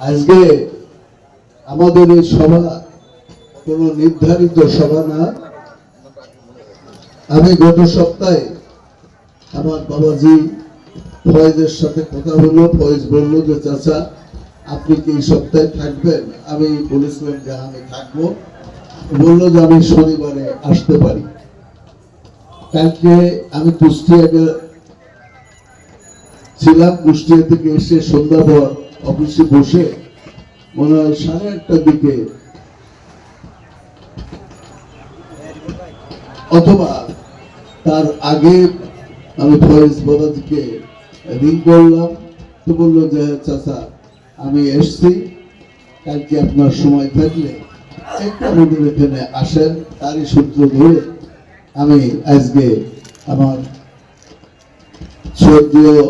আজকে আমাদের এই সভা কোন নির্ধারিত সভা না। আমি গত সপ্তাহে আমার বাবাজি ফয়েজের সাথে কথা হলো ফয়েজ বলল যে, চাচা, আপনি কি এই সপ্তাহে থাকবেন? আমি বলেছিলাম যে, আমি থাকব। বলল যে, আমি শনিবারে আসতে পারি। কালকে আমি কুষ্টিয়াকে ছিলাম, কুষ্টিয়া থেকে এসে সন্ধ্যা পর অফিসে বসে মনে হয় সাড়ে আটটার দিকে অথবা তার আগে আমি ফয়েজ বাবাজিকে রিং করলাম। তো বলল যে, চাচা, আমি এসছি। কালকে আপনার সময় থাকলে একটা আমাদের এখানে আসেন। তারই সূত্র ধরে আমি আজকে আমার শ্রদ্ধেয়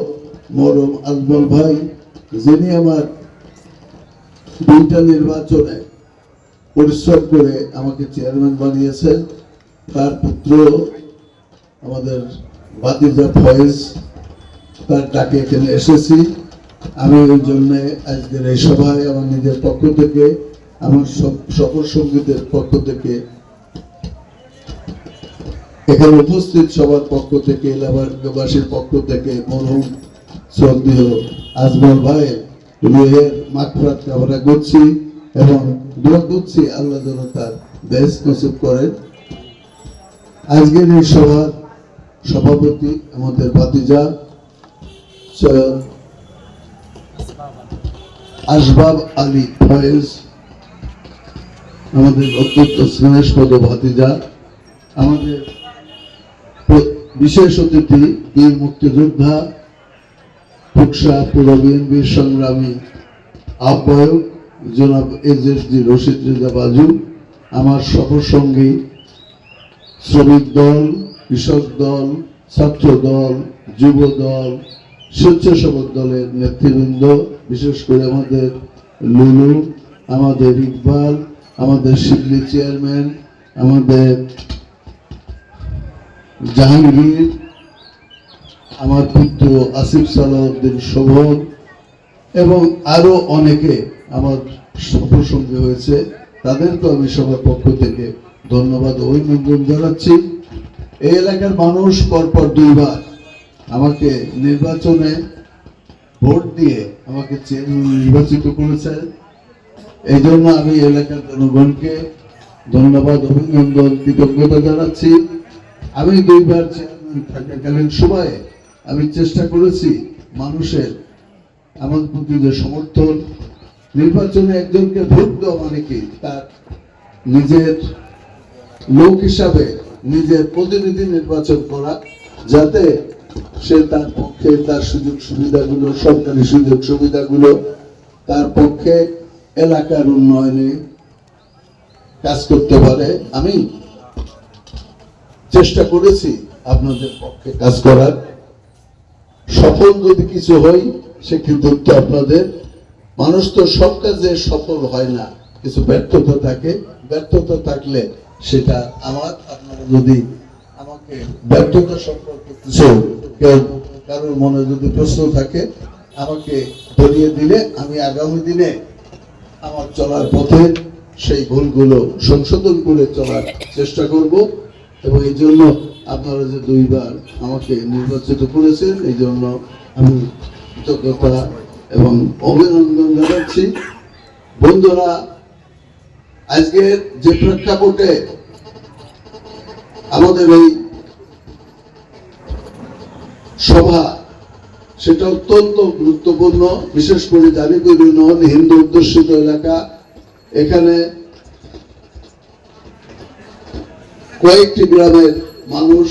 মরম আজমল ভাই যিনি আমার দুইটা নির্বাচনে পরিশ্রম করে আমাকে চেয়ারম্যান বানিয়েছেন, তার পুত্র আমাদের বাতিজা ফয়েজ, তার ডাকে এখানে এসেছি। আমি ওই জন্য আজকের এই সভায় আমার নিজের পক্ষ থেকে, আমার সব- সকল সঙ্গীতের পক্ষ থেকে, এখানে উপস্থিত সবার পক্ষ থেকে এলাকাবাসীর পক্ষ থেকে মরহুম শ্রদ্ধেয় আজমল ভাই রুহের মাকফরাত কামনা করছি এবং দোয়া করছি আল্লাহ যেন তার বেশ নসিব করেন আজকের এই সভার সভাপতি আমাদের ভাতিজা আসবাব আলী ফয়েজ, আমাদের অত্যন্ত স্নেহস্পদ ভাতিজা, আমাদের বিশেষ অতিথি বীর মুক্তিযোদ্ধা ফুকসা পুরো বিএনপির সংগ্রামী আহ্বায়ক জনাব জি রশিদ রেজা বাজু, আমার সফর সঙ্গী শ্রমিক দল, কৃষক দল, ছাত্র দল, যুব দল, স্বেচ্ছাসেবক দলের নেতৃবৃন্দ, বিশেষ করে আমাদের লুলু, আমাদের ইকবাল, আমাদের শিবলি চেয়ারম্যান, আমাদের জাহাঙ্গীর আমার পুত্র আসিফ সালাউদ্দিন শোভন এবং আরও অনেকে আমার সফর সঙ্গী হয়েছে তাদেরকে আমি সবার পক্ষ থেকে ধন্যবাদ অভিনন্দন জানাচ্ছি। এই এলাকার মানুষ পরপর দুইবার আমাকে নির্বাচনে ভোট দিয়ে আমাকে নির্বাচিত করেছেন এই জন্য আমি এলাকার জনগণকে ধন্যবাদ, অভিনন্দন, কৃতজ্ঞতা জানাচ্ছি। আমি দুইবার চেয়ারম্যান থাকাকালীন সময়ে আমি চেষ্টা করেছি মানুষের আমাদের প্রতি যে সমর্থন। নির্বাচনে একজনকে ভোট দেওয়া মানে কি? তার নিজের লোক হিসাবে নিজের প্রতিনিধি নির্বাচন করা, যাতে সে তার পক্ষে তার সুযোগ সুবিধাগুলো, সরকারি সুযোগ সুবিধাগুলো তার পক্ষে এলাকার উন্নয়নে কাজ করতে পারে। আমি চেষ্টা করেছি আপনাদের পক্ষে কাজ করার। সফল যদি কিছু হই সে কৃতিত্ব আপনাদের? মানুষ তো সব কাজে সফল হয় না। কিছু ব্যর্থতা থাকে। ব্যর্থতা থাকলে সেটা আমার, আপনারা যদি আমাকে ব্যর্থতা সম্পর্কে কিছু কেউ কারোর মনে যদি প্রশ্ন থাকে, আমাকে ধরিয়ে দিলে আমি আগামী দিনে আমার চলার পথে সেই ভুলগুলো সংশোধন করে চলার চেষ্টা করব। এবং এই জন্য আপনারা যে দুইবার আমাকে নির্বাচিত করেছেন এই জন্য আমি কৃতজ্ঞতা এবং অভিনন্দন জানাচ্ছি। বন্ধুরা আজকের যে প্রেক্ষাপটে আমাদের এই সভা, সেটা অত্যন্ত গুরুত্বপূর্ণ। বিশেষ করে জারিপুর ইউনিয়ন হিন্দু অধ্যুষিত এলাকা, এখানে কয়েকটি গ্রামের মানুষ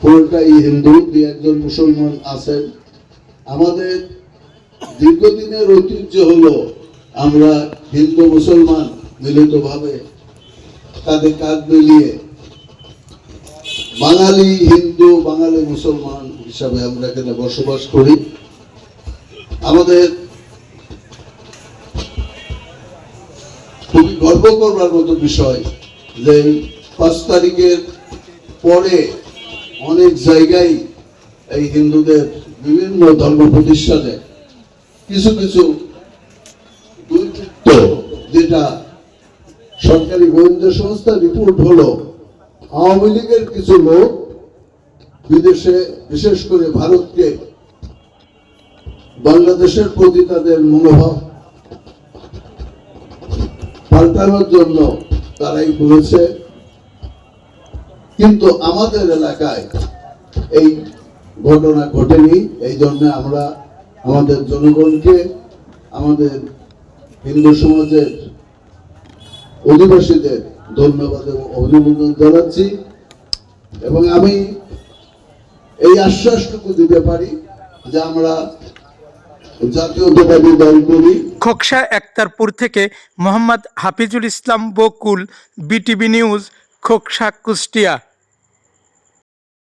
পুরোটাই হিন্দু, দুই একজন মুসলমান আছেন। আমাদের দীর্ঘদিনের ঐতিহ্য হলো আমরা হিন্দু, মুসলমান মিলিতভাবে কাঁধে কাঁধ মিলিয়ে বাঙালি হিন্দু, বাঙালি মুসলমান হিসাবে আমরা এখানে বসবাস করি। আমাদের খুবই গর্ব করবার মতো বিষয় যে পাঁচ তারিখের পরে অনেক জায়গায় এই হিন্দুদের বিভিন্ন ধর্ম প্রতিষ্ঠানে কিছু কিছু যেটা সরকারি গোয়েন্দা সংস্থা রিপোর্ট হলো, আওয়ামী লীগের কিছু লোক বিদেশে, বিশেষ করে ভারতকে, বাংলাদেশের প্রতি তাদের মনোভাব পাল্টানোর জন্য তারাই করেছে কিন্তু আমাদের এলাকায় এই ঘটনা ঘটেনি, এই জন্য আমরা আমাদের জনগণকে, আমাদের হিন্দু সমাজের অধিবাসীদের ধন্যবাদ এবং অভিনন্দন জানাচ্ছি। এবং আমি এই আশ্বাসটুকু দিতে পারি যে আমরা জাতীয়তাবাদী খোকসা একতারপুর থেকে মোহাম্মদ হাফিজুল ইসলাম বকুল, বিটিভি নিউজ খোকসা কুষ্টিয়া